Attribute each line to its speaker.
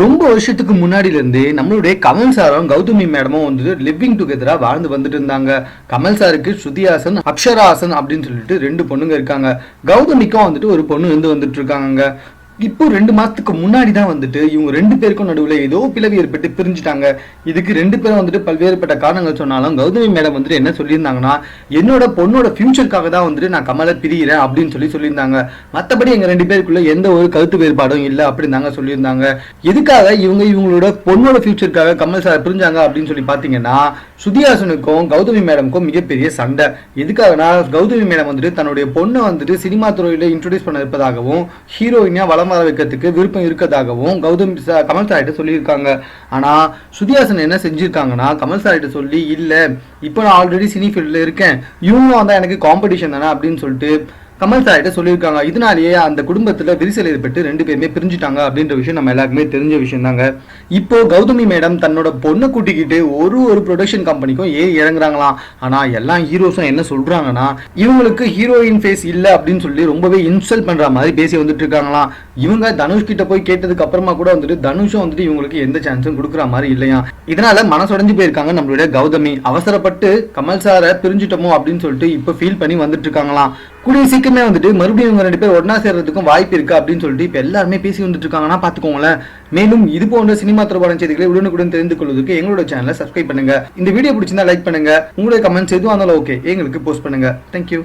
Speaker 1: ரொம்ப வருஷத்துக்கு முன்னாடில இருந்தே நம்மளுடைய கமல் சாரும் கௌதமி மேடமும் வந்துட்டு லிவிங் டுகெதராக வாழ்ந்து வந்துட்டு இருந்தாங்க. கமல் சாருக்கு ஸ்ருதிஹாசன் அக்ஷராசன் அப்படின்னு சொல்லிட்டு ரெண்டு பொண்ணுங்க இருக்காங்க. கௌதமிக்கும் வந்துட்டு ஒரு பொண்ணு இருந்து வந்துட்டு இருக்காங்க இப்போ ரெண்டு மாசத்துக்கு முன்னாடி தான் வந்துட்டு இவங்க ரெண்டு பேருக்கும் நடுவில் ஏதோ பிளவு ஏற்பட்டு பிரிஞ்சுட்டாங்க. இதுக்கு ரெண்டு பேரும் வந்துட்டு பல்வேறுபட்ட காரணங்கள் சொன்னாலும் கௌதமி மேடம் வந்துட்டு என்ன சொல்லியிருந்தாங்கன்னா என்னோட பொண்ணோட ஃபியூச்சருக்காக தான் வந்துட்டு நான் கமலை பிரிகிறேன் அப்படின்னு சொல்லி சொல்லியிருந்தாங்க. மற்றபடி எங்கள் ரெண்டு பேருக்குள்ள எந்த ஒரு கருத்து வேறுபாடும் இல்லை அப்படின்னு தாங்க சொல்லியிருந்தாங்க. எதுக்காக இவங்க இவங்களோட பொண்ணோட ஃபியூச்சருக்காக கமல் சார் பிரிஞ்சாங்க அப்படின்னு சொல்லி பார்த்தீங்கன்னா சுதிஹாசனுக்கும் கௌதமி மேடமுக்கும் மிகப்பெரிய சண்டை. எதுக்காகனா கௌதமி மேடம் வந்துட்டு தன்னுடைய பொண்ணை வந்துட்டு சினிமா துறையில் இன்ட்ரடியூஸ் பண்ண இருப்பதாகவும் ஹீரோயினாக வளம் வர வைக்கிறதுக்கு விருப்பம் இருக்கதாகவும் கௌதம் கமல் சார்கிட்ட சொல்லியிருக்காங்க. ஆனா சுதிஹாசன் என்ன செஞ்சிருக்காங்கன்னா கமல் சார்கிட்ட சொல்லி இல்லை இப்போ நான் ஆல்ரெடி சினி ஃபீல்டில் இருக்கேன். இவங்களும் வந்தா எனக்கு காம்படிஷன் தானே? அப்படின்னு சொல்லிட்டு கமல் சார்கிட்ட சொல்லியிருக்காங்க. இதனாலேயே அந்த குடும்பத்தில் விரிசல் ஏற்பட்டு ரெண்டு பேருமே பிரிஞ்சுட்டாங்க அப்படின்ற விஷயம் நம்ம எல்லாருக்குமே தெரிஞ்ச விஷயம் தாங்க. இப்போ கௌதமி மேடம் தன்னோட பொண்ணை கூட்டிக்கிட்டு ஒரு ஒரு ப்ரொடக்ஷன் கம்பெனிக்கும் ஏறி இறங்குறாங்களாம்? ஆனால் எல்லா ஹீரோஸும் என்ன சொல்கிறாங்கன்னா இவங்களுக்கு ஹீரோயின் ஃபேஸ் இல்லை அப்படின்னு சொல்லி ரொம்பவே இன்சல்ட் பண்ணுற மாதிரி பேசி வந்துட்டு இருக்காங்களாம். இவங்க தனுஷ் கிட்ட போய் கேட்டதுக்கு அப்புறமா கூட வந்துட்டு தனுஷும் வந்துட்டு இவங்களுக்கு எந்த சான்ஸும் கொடுக்குற மாதிரி இல்லையா? இதனால மனசுடைஞ்சு போயிருக்காங்க நம்மளுடைய கௌதமி. அவசரப்பட்டு கமல் சாரை பிரிஞ்சுட்டோமோ அப்படின்னு சொல்லிட்டு இப்போ ஃபீல் பண்ணி வந்துட்டு இருக்காங்களாம். கூடிய சீக்கிரமே வந்துட்டு மறுபடியும் இவங்க ரெண்டு பேர் ஒன்னா சேர்றதுக்கும் வாய்ப்பு இருக்கு அப்படின்னு சொல்லிட்டு இப்போ எல்லாருமே பேசி வந்துட்டு இருக்காங்கன்னா பாத்துக்கோங்களேன். மேலும் இது போன்ற சினிமா தொடர்பான செய்திகளை உடனுக்குடன் தெரிந்து கொள்வதற்கு எங்களோட சேனலை சப்ஸ்கிரைப் பண்ணுங்க. இந்த வீடியோ பிடிச்சிருந்தா லைக் பண்ணுங்க. உங்களுடைய கமெண்ட்ஸ் எதுவாக இருந்தாலும் ஓகே எங்களுக்கு போஸ்ட் பண்ணுங்க. தேங்க்யூ